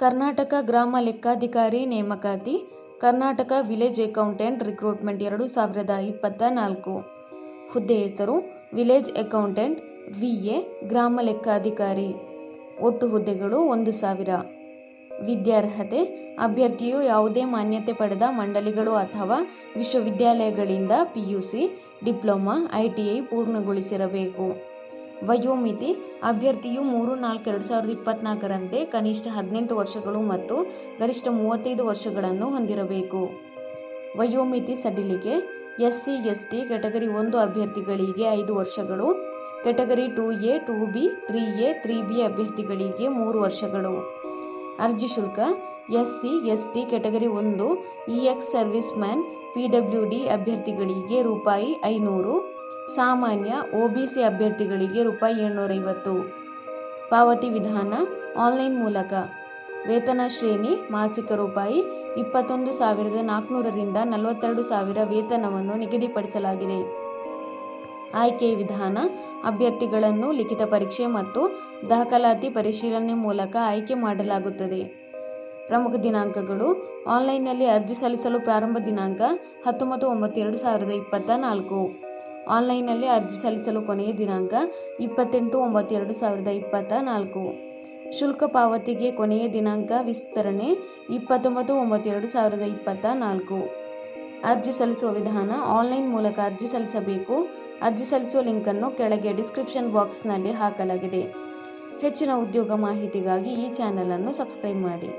ಕರ್ನಾಟಕ ಗ್ರಾಮ ಲೆಕ್ಕಾಧಿಕಾರಿ ನೇಮಕಾತಿ, Karnataka village accountant recruitment ಎರಡು ಸಾವಿರದ ಇಪ್ಪತ್ತ ನಾಲ್ಕು. ಹುದ್ದೆ ಹೆಸರು ವಿಲೇಜ್ ಅಕೌಂಟೆಂಟ್ ವಿ ಎ ಗ್ರಾಮ ಲೆಕ್ಕಾಧಿಕಾರಿ. ಒಟ್ಟು ಹುದ್ದೆಗಳು ಒಂದು ಸಾವಿರ. ವಿದ್ಯಾರ್ಹತೆ, ಅಭ್ಯರ್ಥಿಯು ಯಾವುದೇ ಮಾನ್ಯತೆ ಪಡೆದ ಮಂಡಳಿಗಳು ಅಥವಾ ವಿಶ್ವವಿದ್ಯಾಲಯಗಳಿಂದ ಪಿಯುಸಿ, ಡಿಪ್ಲೊಮಾ, ಐಟಿಐ ಪೂರ್ಣಗೊಳಿಸಿರಬೇಕು. ವಯೋಮಿತಿ ಅಭ್ಯರ್ಥಿಯು ಮೂರು, ನಾಲ್ಕು, ಎರಡು ಸಾವಿರದ ಇಪ್ಪತ್ನಾಲ್ಕರಂತೆ ಕನಿಷ್ಠ ಹದಿನೆಂಟು ವರ್ಷಗಳು ಮತ್ತು ಗರಿಷ್ಠ ಮೂವತ್ತೈದು ವರ್ಷಗಳನ್ನು ಹೊಂದಿರಬೇಕು. ವಯೋಮಿತಿ ಸಡಿಲಿಕೆ ಎಸ್ ಟಿ ಕೆಟಗರಿ ಒಂದು ಅಭ್ಯರ್ಥಿಗಳಿಗೆ ಐದು ವರ್ಷಗಳು category two A, two B, three A, three B ಅಭ್ಯರ್ಥಿಗಳಿಗೆ ಮೂರು ವರ್ಷಗಳು. ಅರ್ಜಿ ಶುಲ್ಕ S C S T category ಒಂದು E ex service man P W D ಅಭ್ಯರ್ಥಿಗಳಿಗೆ ರೂಪಾಯಿ ಐನೂರು ಸಾಮಾನ್ಯ ಒಬಿಸಿ ಅಭ್ಯರ್ಥಿಗಳಿಗೆ ರೂಪಾಯಿ ಏಳ್ನೂರೈವತ್ತು. ಪಾವತಿ ವಿಧಾನ ಆನ್ಲೈನ್ ಮೂಲಕ. ವೇತನ ಶ್ರೇಣಿ ಮಾಸಿಕ ರೂಪಾಯಿ ಇಪ್ಪತ್ತೊಂದು ಸಾವಿರದ ನಾಲ್ಕುನೂರರಿಂದ ನಲವತ್ತೆರಡು ಸಾವಿರ ವೇತನವನ್ನು ನಿಗದಿಪಡಿಸಲಾಗಿದೆ. ಆಯ್ಕೆ ವಿಧಾನ ಅಭ್ಯರ್ಥಿಗಳನ್ನು ಲಿಖಿತ ಪರೀಕ್ಷೆ ಮತ್ತು ದಾಖಲಾತಿ ಪರಿಶೀಲನೆ ಮೂಲಕ ಆಯ್ಕೆ ಮಾಡಲಾಗುತ್ತದೆ. ಪ್ರಮುಖ ದಿನಾಂಕಗಳು ಆನ್ಲೈನ್ನಲ್ಲಿ ಅರ್ಜಿ ಸಲ್ಲಿಸಲು ಪ್ರಾರಂಭ ದಿನಾಂಕ ಹತ್ತೊಂಬತ್ತು ಒಂಬತ್ತು ಎರಡು ಸಾವಿರದ ಇಪ್ಪತ್ತ ನಾಲ್ಕು. ಆನ್ಲೈನ್ನಲ್ಲಿ ಅರ್ಜಿ ಸಲ್ಲಿಸಲು ಕೊನೆಯ ದಿನಾಂಕ ಇಪ್ಪತ್ತೆಂಟು ಒಂಬತ್ತು ಎರಡು ಸಾವಿರದ ಇಪ್ಪತ್ತ ನಾಲ್ಕು ಶುಲ್ಕ ಪಾವತಿಗೆ ಕೊನೆಯ ದಿನಾಂಕ ವಿಸ್ತರಣೆ ಇಪ್ಪತ್ತೊಂಬತ್ತು ಒಂಬತ್ತು ಎರಡು ಸಾವಿರದ ಇಪ್ಪತ್ತ ನಾಲ್ಕು ಅರ್ಜಿ ಸಲ್ಲಿಸುವ ವಿಧಾನ ಆನ್ಲೈನ್ ಮೂಲಕ ಅರ್ಜಿ ಸಲ್ಲಿಸಬೇಕು. ಅರ್ಜಿ ಸಲ್ಲಿಸುವ ಲಿಂಕನ್ನು ಕೆಳಗೆ ಡಿಸ್ಕ್ರಿಪ್ಷನ್ ಬಾಕ್ಸ್ನಲ್ಲಿ ಹಾಕಲಾಗಿದೆ. ಹೆಚ್ಚಿನ ಉದ್ಯೋಗ ಮಾಹಿತಿಗಾಗಿ ಈ ಚಾನಲನ್ನು ಸಬ್ಸ್ಕ್ರೈಬ್ ಮಾಡಿ.